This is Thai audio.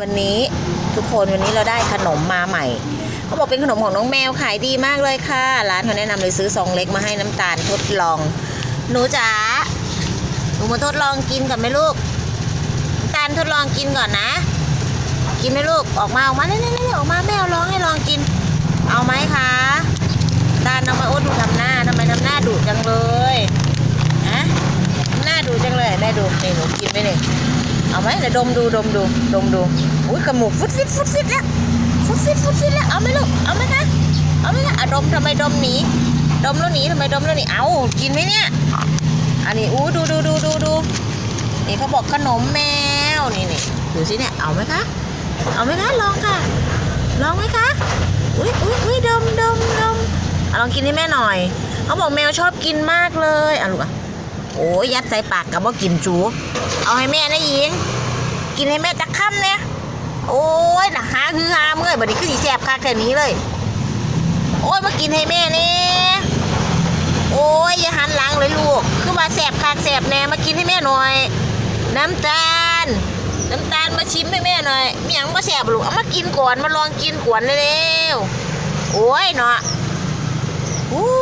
วันนี้ทุกคนวันนี้เราได้ขนมมาใหม่เขาบอกเป็นขนมของน้องแมวขายดีมากเลยค่ะร้านเขาแนะนำเลยซื้อซองเล็กมาให้น้ำตาลทดลอง หนูจ๋าหนูมาทดลองกินก่อนไหมลูกน้ำตาลทดลองกินก่อนนะ กินไหมลูกออกมาออกมาเนี่ยเนี่ยออกมาแมวร้องให้ลองกิน เอาไหมคะตาลเอามาโอ้ดูทำหน้าทำไมทำหน้าดุจังเลยอะหน้าดุจังเลยแม่ดูนี่หนูกินไหมเนี่ย เอาไหมเดี๋ยวดมดูดมดูดมดูอุ้ยกระหมูกฟุดฟิตฟุดฟิตแล้วฟุดฟิตฟุดฟิตแล้วเอาไหมลูกเอาไหมคะเอาไหมคะอะดมทำไมดมหนีดมแล้วหนีทำไมดมแล้วหนีเอากินไหมเนี่ยอันนี้อู้ดูดูดูดูดูนี่เขาบอกขนมแมวนี่นี่ดูสิเนี่ยเอาไหมคะเอาไหมคะลองค่ะ ลองไหมคะอุ้ยอุ้ยอุ้ยดมดมดมลองกินให้แม่หน่อย เขาบอกแมวชอบกินมากเลยอะลูกอะ โอ้ยยัดใส่ปากกับว่ากินจู เอาให้แม่นะหญิง กินให้แม่จักคำเนี่ยโอ้ยนะหาคือหาเมื่อยบัดนี้คือสีแสบคักแค่นี้เลย โอ้ยมากินให้แม่เนี่ยโอ้ยอย่าหันหลังเลยลูก คือว่าแสบคักแสบแน่มากินให้แม่หน่อย น้ำตาล น้ำตาลมาชิมให้แม่หน่อยมีหยังมาแสบลูกเอามากินก่อนมาลองกินก่อนเร็วโอ้ยเนาะอุ้